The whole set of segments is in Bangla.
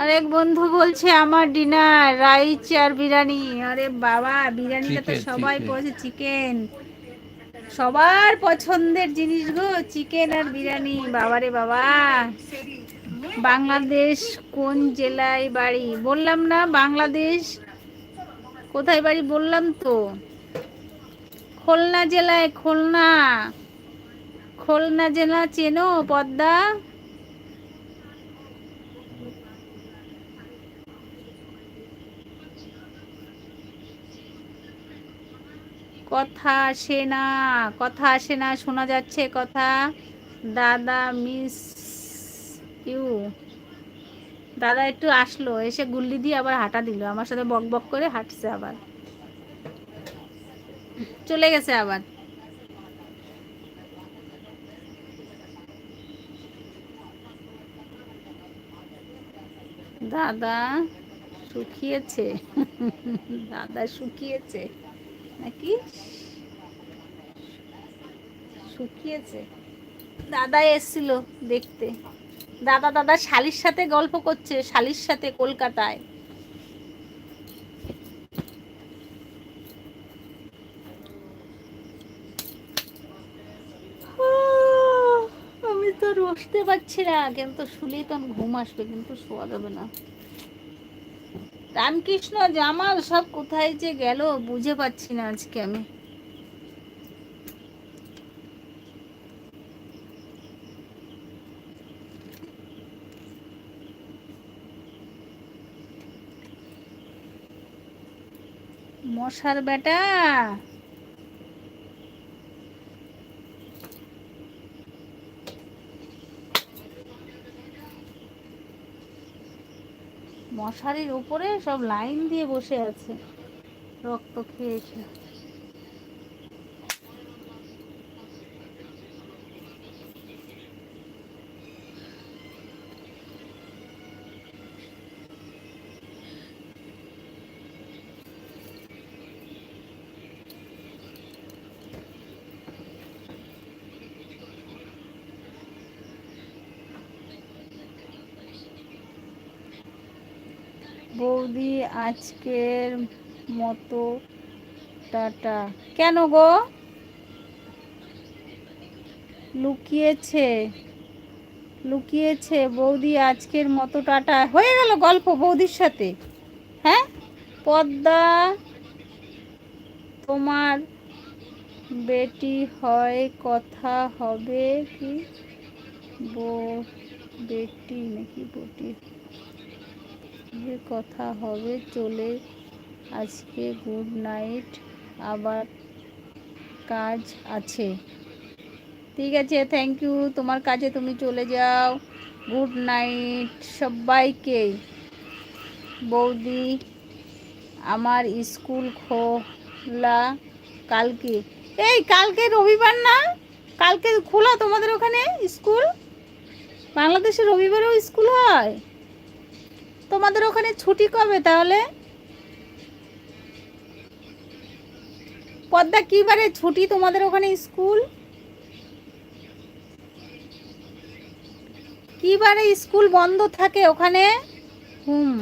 আরেক বন্ধু বলছে আমার ডিনার রাইস আর বিরিয়ানি। আরে বাবা বিরিয়ানিটা তো সবাই পছন্দ চিকেন সবার পছন্দের জিনিস গো চিকেন আর বিরিয়ানি। বাবারে বাবা। বাংলাদেশ কোন জেলায় বাড়ি? বললাম না বাংলাদেশ। কোথায় বাড়ি বললাম তো? খুলনা জেলায় খুলনা। খুলনা জেলা চেনো পদ্মা? কথা আসে না, কথা আসে না, শোনা যাচ্ছে কথা। দাদা, মিস ইউ। দাদা একটু আসলো, এসে গুল্লি দিয়ে আবার হাঁটা দিল। আমার সাথে বক বক করে হাঁটছে আবার। চলে গেছে আবার। দাদা শুকিয়েছে। দাদা শুকিয়েছে। নাকি? শুকিয়েছে। দাদা এসছিল দেখতে। দাদা দাদা শালির সাথে গল্প করছে, শালির সাথে কলকাতায়। আমি তো বসতে পারছি না। কিন্তু শুলেই তো ঘুম আসবে, কিন্তু শোয়া যাবে না। রামকৃষ্ণ জামাল সব কোথায় যে গেল বুঝে পাচ্ছি না আজকে আমি। মশার বেটা! মশারির উপরে সব লাইন দিয়ে বসে আছে। রক্ত খেয়েছে বৌদি আজকের মতো টাটা। কেন গো? লুকিয়েছে। লুকিয়েছে বৌদি আজকের মতো টাটা। হয়ে গেল গল্প বৌদির সাথে। হ্যাঁ? পদ্মা, তোমার বেটি হয় কথা হবে কি? বো বেটি নাকি বটি? যে কথা হবে চলে। আজকে গুড নাইট আবার কাজ আছে। ঠিক আছে থ্যাংক ইউ তোমার কাজে তুমি চলে যাও। গুড নাইট সবাইকে। বৌদি, আমার স্কুল খোলা কালকে। এই, কালকে রবিবার না? কালকে খোলা তোমাদের ওখানে স্কুল? বাংলাদেশে রবিবারেও স্কুল হয়? তোমাদের ওখানে ছুটি কবে তাহলে? পদ্মা কি বারে ছুটি তোমাদের ওখানে স্কুল? কি বারে স্কুল বন্ধ থাকে ওখানে? হুম।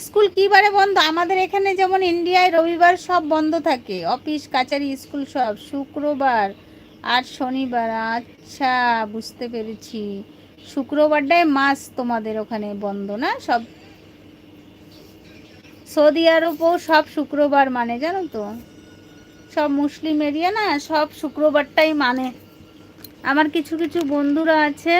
স্কুল কি বারে বন্ধ? আমাদের এখানে যেমন ইন্ডিয়ায় রবিবার সব বন্ধ থাকে। অফিস, কাচারি, স্কুল সব। শুক্রবার আর শনিবার। আচ্ছা বুঝতে পেরেছি। শুক্রবারটায় মাস তোমাদের ওখানে বন্ধ, না? সব সৌদি আরবও সব শুক্রবার মানে জানো তো? সব মুসলিম এরিয়া না, সব শুক্রবারটাই মানে। আমার কিছু কিছু বন্ধুরা আছে